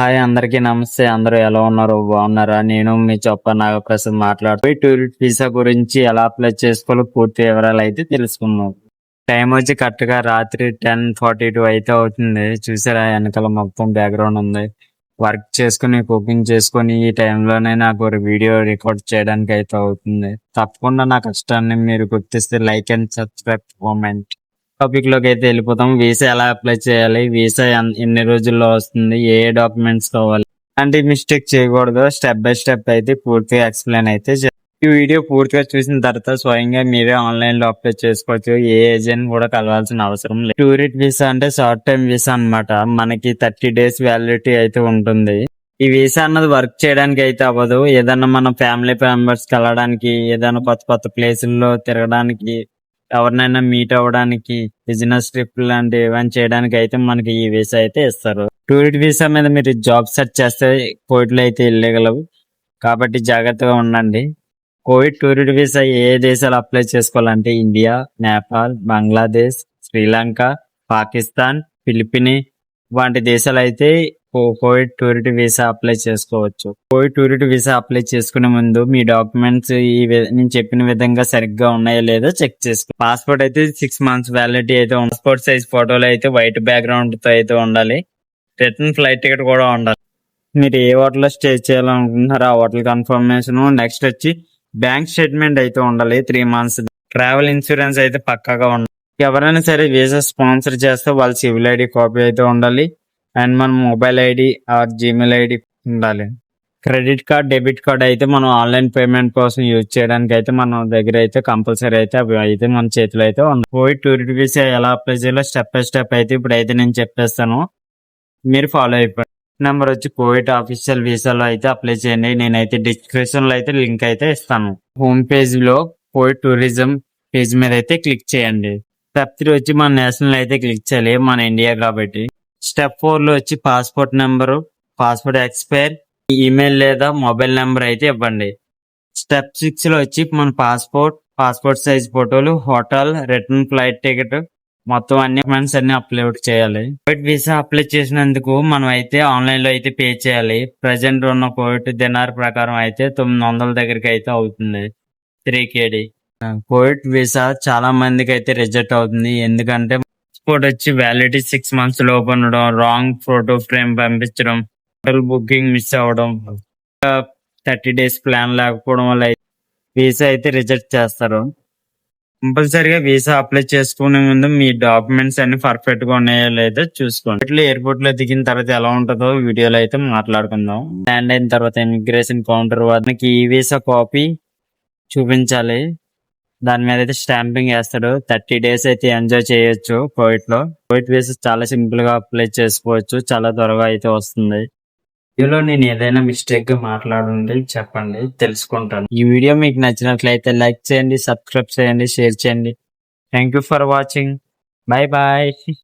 Hi అందరికీ నమస్తే. అందరూ ఎలా ఉన్నారు? బాగున్నారా? నేను మీ చొప్ప నాగప్రసాద్ మాట్లాడుతూ టూరిస్ట్ వీసా గురించి ఎలా అప్లై చేసుకోవాలో పూర్తి వివరాలు అయితే తెలుసుకున్నాం టైం వచ్చి కరెక్ట్గా రాత్రి టెన్ ఫార్టీ టూ అయితే అవుతుంది. చూసారా? వెనకాల మొత్తం బ్యాక్గ్రౌండ్ ఉంది. వర్క్ చేసుకుని కుకింగ్ చేసుకుని ఈ టైంలోనే నాకు ఒక వీడియో రికార్డ్ చేయడానికి అయితే అవుతుంది. తప్పకుండా నా కష్టాన్ని మీరు గుర్తిస్తే లైక్ అండ్ సబ్స్క్రైబ్ కామెంట్ టాపిక్లోకి అయితే వెళ్ళిపోతాం. వీసా ఎలా అప్లై చేయాలి? వీసా ఎన్ని రోజుల్లో వస్తుంది? ఏ డాక్యుమెంట్స్ కావాలి? అంటే మిస్టేక్ చేయకూడదు. స్టెప్ బై స్టెప్ అయితే పూర్తిగా ఎక్స్ప్లెయిన్ అయితే ఈ వీడియో పూర్తిగా చూసిన తర్వాత స్వయంగా మీరే ఆన్లైన్లో అప్లై చేసుకోవచ్చు. ఏ ఏజెంట్ కూడా కలవాల్సిన అవసరం లేదు. టూరిస్ట్ వీసా అంటే షార్ట్ టైం వీసా అన్నమాట. మనకి థర్టీ డేస్ వ్యాలిడిటీ అయితే ఉంటుంది. ఈ వీసా అన్నది వర్క్ చేయడానికి అయితే అవ్వదు. ఏదన్నా మన ఫ్యామిలీ మెంబర్స్ కలవడానికి ఏదైనా కొత్త కొత్త ప్లేసుల్లో తిరగడానికి ఎవరినైనా మీట్ అవ్వడానికి బిజినెస్ ట్రిప్ లాంటి ఏమైనా చేయడానికి అయితే మనకి ఈ వీసా అయితే ఇస్తారు. టూరిస్ట్ వీసా మీద మీరు జాబ్ సెర్చ్ చేస్తే కోవిడ్లో అయితే వెళ్ళగలవు కాబట్టి జాగ్రత్తగా ఉండండి. కోవిడ్ టూరిస్ట్ వీసా ఏ ఏ దేశాలు అప్లై చేసుకోవాలంటే ఇండియా నేపాల్ బంగ్లాదేశ్ శ్రీలంక పాకిస్తాన్ ఫిలిపిని వంటి దేశాలు అయితే కోవిడ్ టూరిటీ వీసా అప్లై చేసుకోవచ్చు. కోవిడ్ టూరిటీ వీసా అప్లై చేసుకునే ముందు మీ డాక్యుమెంట్స్ ఈ నేను చెప్పిన విధంగా సరిగ్గా ఉన్నాయో లేదో చెక్ చేసుకో పాస్పోర్ట్ అయితే సిక్స్ మంత్స్ వ్యాలిడిటీ అయితే పాస్పోర్ట్ సైజ్ ఫోటోలు అయితే వైట్ బ్యాక్గ్రౌండ్తో అయితే ఉండాలి. రిటర్న్ ఫ్లైట్ టికెట్ కూడా ఉండాలి. మీరు ఏ హోటల్లో స్టే చేయాలనుకుంటున్నారో ఆ హోటల్ కన్ఫర్మేషన్ నెక్స్ట్ వచ్చి బ్యాంక్ స్టేట్మెంట్ అయితే ఉండాలి త్రీ మంత్స్. ట్రావెల్ ఇన్సూరెన్స్ అయితే పక్కాగా ఉండాలి. ఎవరైనా సరే వీసా స్పాన్సర్ చేస్తే వాళ్ళ సివిల్ ఐడి కాపీ అయితే ఉండాలి. అండ్ మన mobile ID or Gmail ID ఉండాలి. క్రెడిట్ కార్డ్ డెబిట్ కార్డ్ అయితే మనం ఆన్లైన్ పేమెంట్ కోసం యూజ్ చేయడానికి అయితే మన దగ్గర అయితే కంపల్సరీ అయితే అవి అయితే మన చేతిలో అయితే పోయి కోవిడ్ టూరిస్ట్ వీసా ఎలా అప్లై చేయాలో స్టెప్ బై స్టెప్ అయితే ఇప్పుడు అయితే నేను చెప్పేస్తాను. మీరు ఫాలో అయిపోండి నెంబర్ వచ్చి కోవిడ్ ఆఫీషియల్ వీసాలో అయితే అప్లై చేయండి. నేనైతే డిస్క్రిప్షన్లో అయితే లింక్ అయితే ఇస్తాను. హోమ్ పేజ్లో కోవిడ్ టూరిజం పేజ్ మీద అయితే క్లిక్ చేయండి. స్టెప్ త్రీ వచ్చి మన నేషనల్ అయితే క్లిక్ చేయాలి. మన ఇండియా కాబట్టి. స్టెప్ ఫోర్లో వచ్చి passport number passport expire email లేదా మొబైల్ నెంబర్ అయితే ఇవ్వండి. స్టెప్ సిక్స్లో వచ్చి మన పాస్పోర్ట్ పాస్పోర్ట్ సైజ్ ఫోటోలు హోటల్ రిటర్న్ ఫ్లైట్ టికెట్ మొత్తం అన్ని డాక్యుమెంట్స్ అన్ని అప్లోడ్ చేయాలి. కోవిడ్ వీసా అప్లై చేసినందుకు మనం అయితే ఆన్లైన్లో అయితే పే చేయాలి. ప్రజెంట్ ఉన్న కోవిడ్ దినార్ ప్రకారం అయితే తొమ్మిది వందల దగ్గరికి అయితే అవుతుంది. త్రీ కేడీ. కోవిడ్ వీసా చాలా మందికి అయితే రిజెక్ట్ అవుతుంది. ఎందుకంటే పాస్పోర్ట్ వచ్చి వ్యాలిడిటీ సిక్స్ మంత్స్ లోపు ఉండడం రాంగ్ ఫోటో ఫ్రేమ్ పంపించడం హోటల్ బుకింగ్ మిస్ అవ్వడం థర్టీ డేస్ ప్లాన్ లేకపోవడం వల్ల వీసా అయితే రిజెక్ట్ చేస్తారు. కంపల్సరీగా వీసా అప్లై చేసుకునే ముందు మీ డాక్యుమెంట్స్ అన్ని పర్ఫెక్ట్గా ఉన్నాయో లేదో చూసుకోండి. ఇట్లా ఎయిర్పోర్ట్లో దిగిన తర్వాత ఎలా ఉంటుందో వీడియోలో అయితే మాట్లాడుకుందాం. ల్యాండ్ అయిన తర్వాత ఇమిగ్రేషన్ కౌంటర్ వద్దకి ఈ వీసా కాపీ చూపించాలి. దాని మీద అయితే స్టాంపింగ్ వేస్తాడు థర్టీ డేస్ అయితే ఎంజాయ్ చేయొచ్చు కోవిడ్లో కోవిడ్ వీసా చాలా సింపుల్గా అప్లై చేసుకోవచ్చు. చాలా త్వరగా అయితే వస్తుంది. వీడియోలో నేను ఏదైనా మిస్టేక్గా మాట్లాడండి చెప్పండి తెలుసుకుంటాను. ఈ వీడియో మీకు నచ్చినట్లయితే లైక్ చేయండి సబ్స్క్రైబ్ చేయండి షేర్ చేయండి. Thank you for watching bye bye